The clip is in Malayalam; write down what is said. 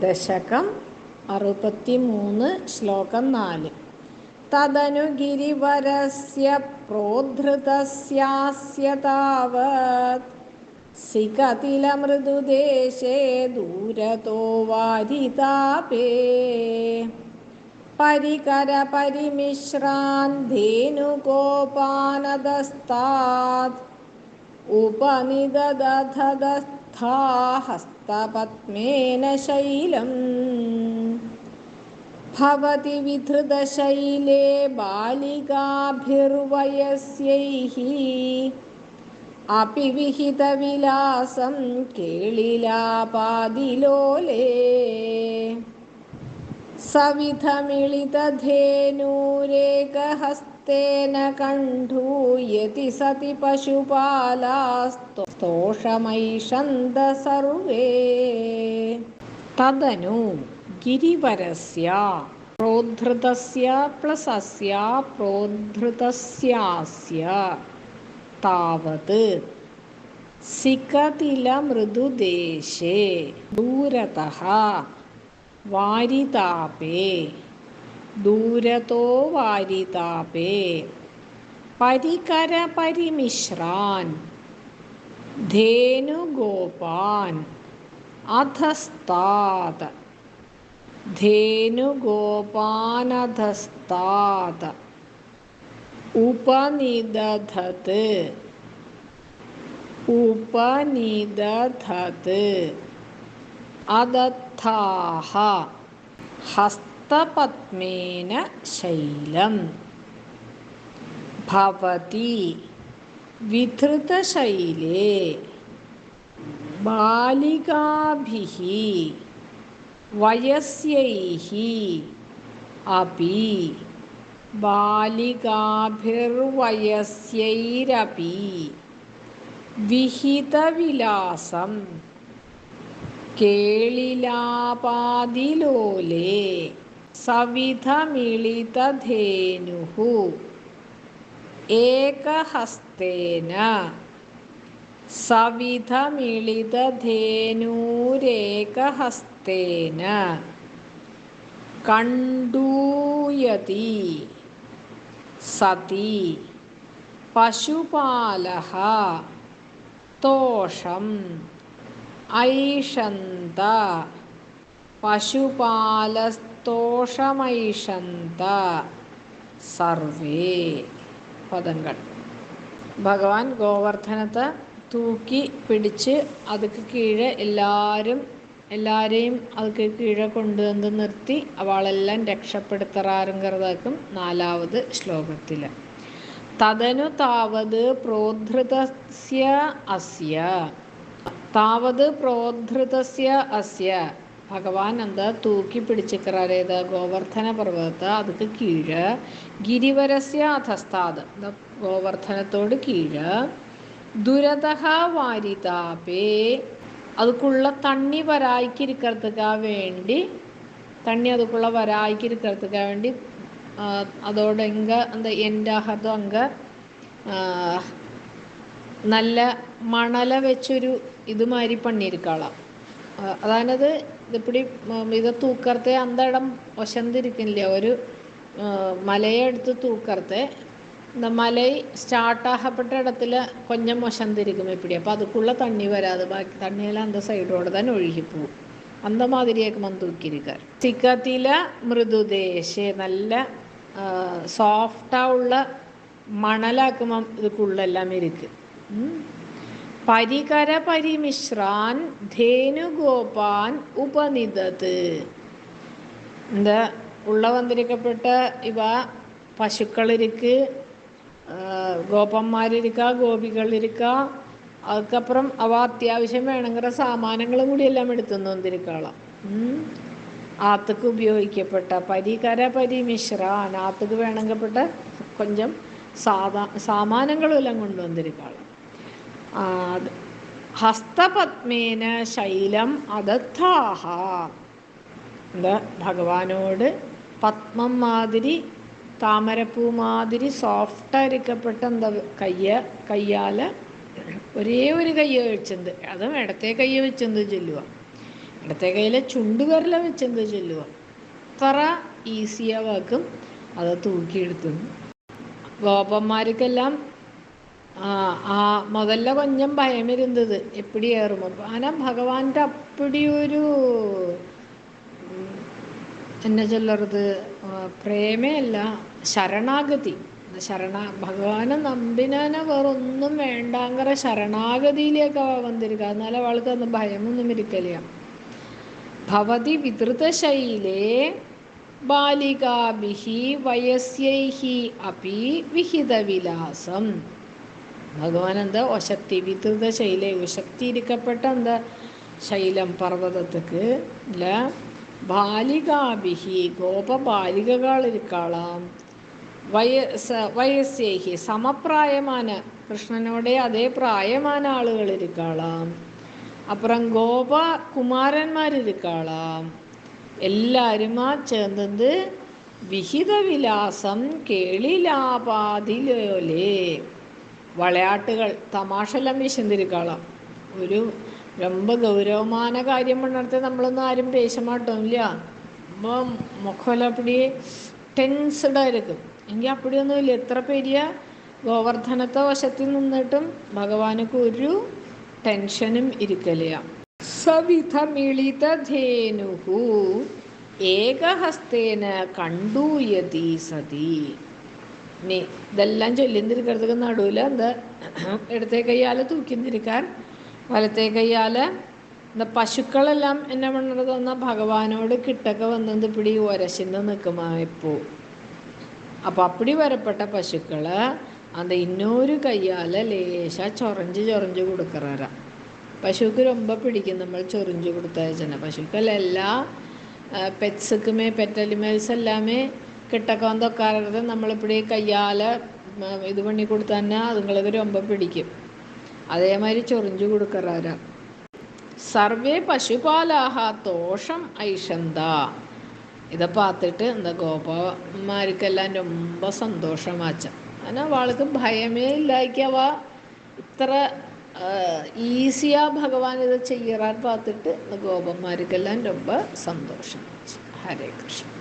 ദശകം അറുപത്തി മൂന്ന് ശ്ലോകം നാല്. തദനു ഗിരിവരസ്യ പ്രോദ്ധൃതസ്യാസ്യ താവത് സികതിലമൃദുദേശേ ദൂരതോ വാരിതാപേ. പരികരപരിമിശ്രാൻ ധേനുഗോപാനദസ്താത്. तथा हस्तपत्मेन शैलम्। भवति विधृतशैले बालिकाभिर्वयस्यैः। अपि विहितविलासं केळिलापादिलोले। सविधमिलितधेनूरेकहस्त सविधमिलितधेनूरेकहस्तेन कण्ठूयति सति पशुपालास्तोषमैषन्द सर्वे तदनु गिरिवरस्य प्रोद्धृतस्य प्लस् अस्य प्रोद्धृतस्यास्य। तावत् सिकतिलमृदुदेशे दूरतः वारितापे दूरतो वारितापे परिकरपरिमिश्रान् धेनुगोपान् अधस्तात् धेनुगोपानधस्तात् उपनिदधत् उपनिदधत् अदत्ताः ഹസ്തപത്മേന ശൈലം. ഭവതി വിധൃതശൈലേ. ബാലികാഭിः വയസ്യൈः അപി. ബാലികാഭിർവയസ്യൈരപി. വിഹിതവിലാസം. കേളിലാപാതിലോലേ. सविधमिलितधेनुः एकहस्तेन सविधमिलितधेनुरेकहस्तेन कण्डूयति सति पशुपालः तोषम् ऐषन्त പശുപാലസ്തോഷമൈഷന്ത സർവേ പദങ്ങൾ. ഭഗവാൻ ഗോവർദ്ധനത്തെ തൂക്കി പിടിച്ച് അതുക്ക് കീഴെ എല്ലാവരും എല്ലാവരെയും അതുക്ക് കീഴെ കൊണ്ടുവന്ന് നിർത്തി അവളെല്ലാം രക്ഷപ്പെടുത്തറാറുങ്കറതാക്കും നാലാവത് ശ്ലോകത്തിൽ തദനു താവത് പ്രോധൃതസ്യ അസ്യ. താവത് പ്രോധൃതസ്യ അസ്യ. ഭഗവാൻ എന്താ തൂക്കി പിടിച്ചിക്കറേത് ഗോവർദ്ധന പർവതത്ത് അതുക്ക് കീഴ്. ഗിരിവരസ്യ അധസ്ഥാത്. ഗോവർദ്ധനത്തോട് കീഴ്. ദുരതഹ വാരിതാപേ. അതുക്കുള്ള തണ്ണി വരായിക്കിരിക്കുക വേണ്ടി തണ്ണി അതുക്കുള്ള വരായിക്കിരിക്കുക വേണ്ടി അതോട് എന്താ എന്റെ അഹതം അങ്ങ നല്ല മണല വെച്ചൊരു ഇതുമാതിരി പണിയിരിക്കാളാം അതായത് ഇതിപ്പടി ഇത് തൂക്കർത്തെ അന്തടം ഒശന്തിരിക്കില്ല ഒരു മലയെ എടുത്ത് തൂക്കർത്തെ. മല സ്റ്റാർട്ടാകപ്പെട്ട ഇടത്തിൽ കൊഞ്ഞം മൊശന്തിരിക്കും ഇപ്പിടി. അപ്പൊ അതുക്കുള്ള തണ്ണി വരാതെ ബാക്കി തണ്ണിയെല്ലാം അന്ത സൈഡോടെ തന്നെ ഒഴുകി പോകും അന്ത മാതിരിയൊക്കെ മന്തൂക്കിരിക്കാർ ചിക്കത്തില മൃദുദേശേ നല്ല സോഫ്റ്റാ ഉള്ള മണലാക്കുമ്പം ഇതുക്കുള്ളെല്ലാം ഇരിക്കും. പരികര പരിമിശ്രാൻ ധേനുഗോപാൻ ഉപനിതത് இந்த உள்ள வந்திருக்கப்பட்ட இவ பசுக்கள் இருக்கு ഗോപന്മാർ ഇരിക്കുക ഗോപികൾ ഇരിക്കുക അതുക്കപ്പുറം അവ അത്യാവശ്യം വേണമെങ്കിൽ സാമാനങ്ങളും കൂടി എല്ലാം എടുത്തുനിന്ന് വന്നിരിക്കണം ആത്തക്ക് ഉപയോഗിക്കപ്പെട്ട പരികര പരിമിശ്രാൻ ആത്തക്ക് വേണമെങ്കപ്പെട്ട കൊഞ്ചം സാധാ സാമാനങ്ങളും എല്ലാം കൊണ്ടുവന്നിരിക്കണം ഹസ്തപത്മേന ശൈലം അതത്ഥാഹ എന്താ ഭഗവാനോട് പത്മം മാതിരി താമരപ്പൂ മാതിരി സോഫ്റ്റായിരിക്കപ്പെട്ട എന്താ കയ്യ കയ്യാൽ ഒരേ ഒരു കയ്യ വെച്ചത് അതും ഇടത്തെ കയ്യ വെച്ചെന്ത് ചൊല്ലുക ഇടത്തെ കയ്യിലെ ചുണ്ടുകരല വെച്ചെന്ത് ചൊല്ലുക അത്ര ഈസിയാവാക്കും അത് തൂക്കിയെടുത്തു. ഗോപന്മാർക്കെല്ലാം ആ മുതല്ല കൊഞ്ഞം ഭയമിരുന്നത് എപ്പിടി ഏറുമോ കാരണം ഭഗവാന്റെ അപ്പടി ഒരു എന്നെ ചൊല്ലറുത് പ്രേമയല്ല ശരണാഗതി. ശരണ ഭഗവാനെ നമ്പിനാനെ വേറൊന്നും വേണ്ടാങ്കറ ശരണാഗതിയിലേക്ക് വന്നിരിക്കുക എന്നാൽ അവൾക്ക് അന്ന് ഭയമൊന്നും ഇരിക്കലില്ല. ഭവതി വിതൃതശൈലേ ബാലികാഭിഹി വയസ്യൈഹി അപി വിഹിതവിലാസം. ഭഗവാൻ എന്താ ശക്തി വിതൃത ശൈല. ശക്തി ഇരിക്കപ്പെട്ട എന്താ? ശൈലം പർവതത്തേക്ക്. ഇല്ല ബാലികാഭിഹി ഗോപബാലികകളിരിക്കാളാം. വയസ് വയസ്സേഹി സമപ്രായമാന കൃഷ്ണനോടെ അതേ പ്രായമാണ് ആളുകളിരിക്കാളാം. അപ്പുറം ഗോപ കുമാരന്മാരിരിക്കാളാം എല്ലാരും ആ ചേർന്നത് വിഹിതവിലാസം കേളിലാപാതിലോലേ വളയാട്ടുകൾ തമാശെല്ലാം വിശന്നിരിക്കാളാം ഒരു ரொம்ப ഗൗരവமான കാര്യം പണ്ടത്തെ നമ്മളൊന്നും ആരും പേശമാട്ടമില്ല അപ്പം മുഖമല്ല അപ്പടി ടെൻസ്ഡായിരിക്കും എങ്കിൽ അപ്പടിയൊന്നുമില്ല. എത്ര പെരിയ ഗോവർദ്ധനത്തെ വശത്തിൽ നിന്നിട്ടും ഭഗവാനുക്ക് ഒരു ടെൻഷനും ഇരിക്കലില്ല. സവിധമിളിതധേനുഹു ഏകഹസ്തേന കണ്ടൂയതി സതി. ഇനി ഇതെല്ലാം ചൊല്ലിന്നിരിക്കുന്നത് നടുവിൽ എന്താ ഇടത്തെ കയ്യാൽ തൂക്കിന്നിരിക്കാൻ വലത്തെ കയ്യാൽ എന്താ പശുക്കളെല്ലാം എന്നെ പണ്ടത് തന്ന ഭഗവാനോട് കിട്ടൊക്കെ വന്നത് പിടി ഒരശിന്ന് നിൽക്കുമായിപ്പോ അപ്പൊ അപ്പടി വരപ്പെട്ട പശുക്കൾ അത് ഇന്നൊരു കയ്യാൽ ലേശ ചൊറഞ്ച് ചൊറഞ്ച് കൊടുക്കറ പശുക്ക് രൊമ്പ പിടിക്കും നമ്മൾ ചൊറിഞ്ച് കൊടുത്തയച്ചാൽ പശുക്കളെല്ലാം പെറ്റ്സുക്കുമേ പെറ്റ് അനിമൽസ് എല്ലാമേ കെട്ടക്കാൻ തൊക്കാറുള്ളത് നമ്മളിപ്പിടി കയ്യാൽ ഇത് பண்ணி கொடுத்தோன்னா அதுங்களுக்கு ரொம்ப பிடிக்கும் പിടിക്കും. மாதிரி ചൊറിഞ്ചു കൊടുക്കറാര. സർവേ പശുപാലാഹ തോഷം ഐഷന്ത. ഇത പാത്തിട്ട് എന്താ ഗോപന്മാർക്കെല്ലാം രൊമ്പ സന്തോഷമാച്ച. അങ്ങനെ വാൾക്ക് ഭയമേ ഇല്ലായിക്കവ. ഇത്ര ഈസിയാ ഭഗവാൻ ഇത് ചെയ്യാൻ പാത്തിട്ട് ഗോപന്മാർക്കെല്ലാം രൊമ്പ സന്തോഷം. ഹരേ കൃഷ്ണ.